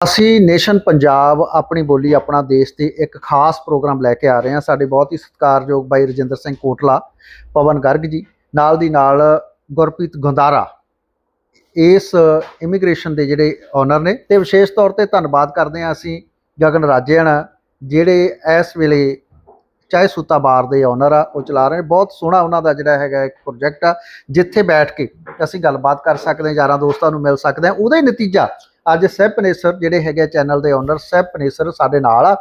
ਅਸੀਂ ਨੇਸ਼ਨ ਪੰਜਾਬ ਆਪਣੀ ਬੋਲੀ ਆਪਣਾ ਦੇਸ਼ ਤੇ ਇੱਕ ਖਾਸ ਪ੍ਰੋਗਰਾਮ ਲੈ ਕੇ ਆ ਰਹੇ ਹਾਂ। ਸਾਡੇ ਬਹੁਤ ਹੀ ਸਤਿਕਾਰਯੋਗ ਬਾਈ ਰਜਿੰਦਰ ਸਿੰਘ ਕੋਟਲਾ, ਪਵਨ ਗਰਗ ਜੀ, ਨਾਲ ਦੀ ਨਾਲ ਗੁਰਪ੍ਰੀਤ ਗੁੰਦਾਰਾ ਇਸ ਇਮੀਗ੍ਰੇਸ਼ਨ ਦੇ ਜਿਹੜੇ ਓਨਰ ਨੇ ਤੇ ਵਿਸ਼ੇਸ਼ ਤੌਰ ਤੇ ਧੰਨਵਾਦ ਕਰਦੇ ਹਾਂ ਅਸੀਂ ਗਗਨ ਰਾਜੇਣ, ਜਿਹੜੇ ਇਸ ਵੇਲੇ ਚਾਹੇ ਸੂਤਾ ਬਾਰ ਦੇ ਓਨਰ ਆ, ਉਹ ਚਲਾ ਰਹੇ ਬਹੁਤ ਸੋਹਣਾ ਉਹਨਾਂ ਦਾ ਜਿਹੜਾ ਹੈਗਾ ਇੱਕ ਪ੍ਰੋਜੈਕਟ ਆ, ਜਿੱਥੇ ਬੈਠ ਕੇ ਅਸੀਂ ਗੱਲਬਾਤ ਕਰ ਸਕਦੇ ਹਾਂ, ਯਾਰਾਂ ਦੋਸਤਾਂ ਨੂੰ ਮਿਲ ਸਕਦੇ ਹਾਂ। ਉਹਦਾ ਹੀ ਨਤੀਜਾ ਅੱਜ ਸਹਿਬ ਪਨੇਸਰ ਜਿਹੜੇ ਹੈਗੇ ਚੈਨਲ ਦੇ ਓਨਰ ਸਹਿਬ ਪਨੇਸਰ ਸਾਡੇ ਨਾਲ ਆ।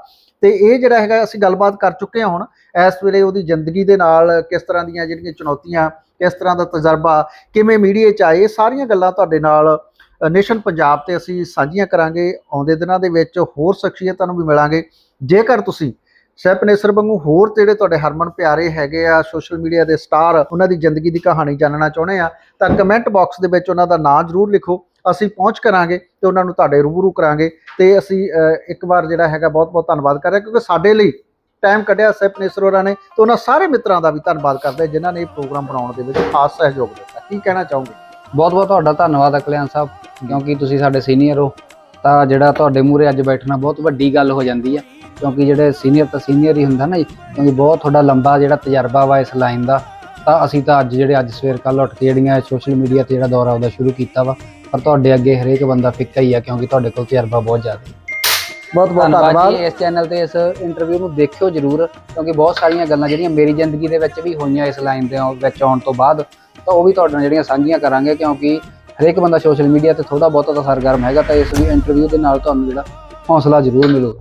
ਤੇ ਇਹ ਜਿਹੜਾ ਹੈਗਾ, ਅਸੀਂ ਗੱਲਬਾਤ ਕਰ ਚੁੱਕੇ ਹਾਂ ਹੁਣ, ਇਸ ਵੇਲੇ ਉਹਦੀ ਜ਼ਿੰਦਗੀ ਦੇ ਨਾਲ ਕਿਸ ਤਰ੍ਹਾਂ ਦੀਆਂ ਜਿਹੜੀਆਂ ਚੁਣੌਤੀਆਂ, ਕਿਸ ਤਰ੍ਹਾਂ ਦਾ ਤਜਰਬਾ, ਕਿਵੇਂ ਮੀਡੀਆ 'ਚ ਆਏ, ਇਹ ਸਾਰੀਆਂ ਗੱਲਾਂ ਤੁਹਾਡੇ ਨਾਲ ਨੇਸ਼ਨ ਪੰਜਾਬ ਤੇ ਅਸੀਂ ਸਾਂਝੀਆਂ ਕਰਾਂਗੇ। ਆਉਂਦੇ ਦਿਨਾਂ ਦੇ ਵਿੱਚ ਹੋਰ ਸ਼ਖਸੀਅਤਾਂ ਨੂੰ ਵੀ ਮਿਲਾਂਗੇ। ਜੇਕਰ ਤੁਸੀਂ ਸਹਿਪਨੇਸਰ ਵਾਂਗੂ ਹੋਰ ਜਿਹੜੇ ਤੁਹਾਡੇ ਹਰਮਨ ਪਿਆਰੇ ਹੈਗੇ ਆ ਸੋਸ਼ਲ ਮੀਡੀਆ ਦੇ ਸਟਾਰ ਉਹਨਾਂ ਦੀ ਜ਼ਿੰਦਗੀ ਦੀ ਕਹਾਣੀ ਜਾਣਨਾ ਚਾਹੁੰਦੇ ਆ, ਤਾਂ ਕਮੈਂਟ ਬਾਕਸ ਦੇ ਵਿੱਚ ਉਹਨਾਂ ਦਾ ਨਾਂ ਜ਼ਰੂਰ ਲਿਖੋ। ਅਸੀਂ ਪਹੁੰਚ ਕਰਾਂਗੇ ਤੇ ਉਹਨਾਂ ਨੂੰ ਤੁਹਾਡੇ ਰੂਬਰੂ ਕਰਾਂਗੇ ਤੇ ਅਸੀਂ ਇੱਕ ਵਾਰ ਜਿਹੜਾ ਹੈਗਾ ਬਹੁਤ ਬਹੁਤ ਧੰਨਵਾਦ ਕਰ ਰਿਹਾ ਕਿਉਂਕਿ ਸਾਡੇ ਲਈ ਟਾਈਮ ਕੱਢਿਆ ਸਹਿਬ ਪਨੇਸਰ ਹੋਰਾਂ ਨੇ ਤੇ ਉਹਨਾਂ ਸਾਰੇ ਮਿੱਤਰਾਂ ਦਾ ਵੀ ਧੰਨਵਾਦ ਕਰਦੇ ਹਾਂ, ਜਿਨ੍ਹਾਂ ਨੇ ਇਹ ਪ੍ਰੋਗਰਾਮ ਬਣਾਉਣ ਦੇ ਵਿੱਚ ਖਾਸ ਸਹਿਯੋਗ ਦਿੱਤਾ। ਕੀ ਕਹਿਣਾ ਚਾਹੋਗੇ? ਬਹੁਤ ਬਹੁਤ ਤੁਹਾਡਾ ਧੰਨਵਾਦ ਅਕਲਿਆਨ ਸਾਹਿਬ, ਕਿਉਂਕਿ ਤੁਸੀਂ ਸਾਡੇ ਸੀਨੀਅਰ ਹੋ, ਤਾਂ ਜਿਹੜਾ ਤੁਹਾਡੇ ਮੂਹਰੇ ਅੱਜ ਬੈਠਣਾ ਬਹੁਤ ਵੱਡੀ ਗੱਲ ਹੋ ਜਾਂਦੀ ਆ, ਕਿਉਂਕਿ ਜਿਹੜੇ ਸੀਨੀਅਰ ਤਾਂ ਸੀਨੀਅਰ ਹੀ ਹੁੰਦਾ ਨਾ ਜੀ, ਕਿਉਂਕਿ ਬਹੁਤ ਤੁਹਾਡਾ ਲੰਬਾ ਜਿਹੜਾ ਤਜਰਬਾ ਵਾ ਇਸ ਲਾਈਨ ਦਾ, ਤਾਂ ਅਸੀਂ ਤਾਂ ਅੱਜ ਜਿਹੜੇ ਅੱਜ ਸਵੇਰ ਕੱਲ ਉੱਠ ਕੇ ਜਿਹੜੀਆਂ ਸੋਸ਼ਲ ਮੀਡੀਆ ਤੇ ਜਿਹੜਾ ਦੌਰਾ ਉਹਦਾ ਸ਼ੁਰੂ ਕੀਤਾ ਵਾ ਪਰ ਤੁਹਾਡੇ ਅੱਗੇ ਹਰੇਕ ਬੰਦਾ ਫਿੱਕਾ ਹੀ ਆ ਕਿਉਂਕਿ ਤੁਹਾਡੇ ਕੋਲ ਤਜਰਬਾ ਬਹੁਤ ਜ਼ਿਆਦਾ ਹੈ। ਬਹੁਤ ਬਹੁਤ ਧੰਨਵਾਦ ਜੀ ਇਸ ਚੈਨਲ ਤੇ ਇਸ ਇੰਟਰਵਿਊ ਨੂੰ ਦੇਖਿਓ ਜਰੂਰ ਕਿਉਂਕਿ ਬਹੁਤ ਸਾਰੀਆਂ ਗੱਲਾਂ ਜਿਹੜੀਆਂ ਮੇਰੀ ਜ਼ਿੰਦਗੀ ਦੇ ਵਿੱਚ ਵੀ ਹੋਈਆਂ ਇਸ ਲਾਈਨ ਦੇ ਵਿੱਚ ਆਉਣ ਤੋਂ ਬਾਅਦ ਤਾਂ ਉਹ ਵੀ ਤੁਹਾਡੇ ਨਾਲ ਜਿਹੜੀਆਂ ਸਾਂਝੀਆਂ ਕਰਾਂਗੇ ਕਿਉਂਕਿ ਹਰੇਕ ਬੰਦਾ ਸੋਸ਼ਲ ਮੀਡੀਆ ਤੇ ਥੋੜਾ ਬਹੁਤਾ ਤਾਂ ਸਰਗਰਮ ਹੈਗਾ ਤਾਂ ਇਸ ਵੀ ਇੰਟਰਵਿਊ ਦੇ ਨਾਲ ਤੁਹਾਨੂੰ ਜਿਹੜਾ ਹੌਸਲਾ ਜ਼ਰੂਰ ਮਿਲੂਗਾ।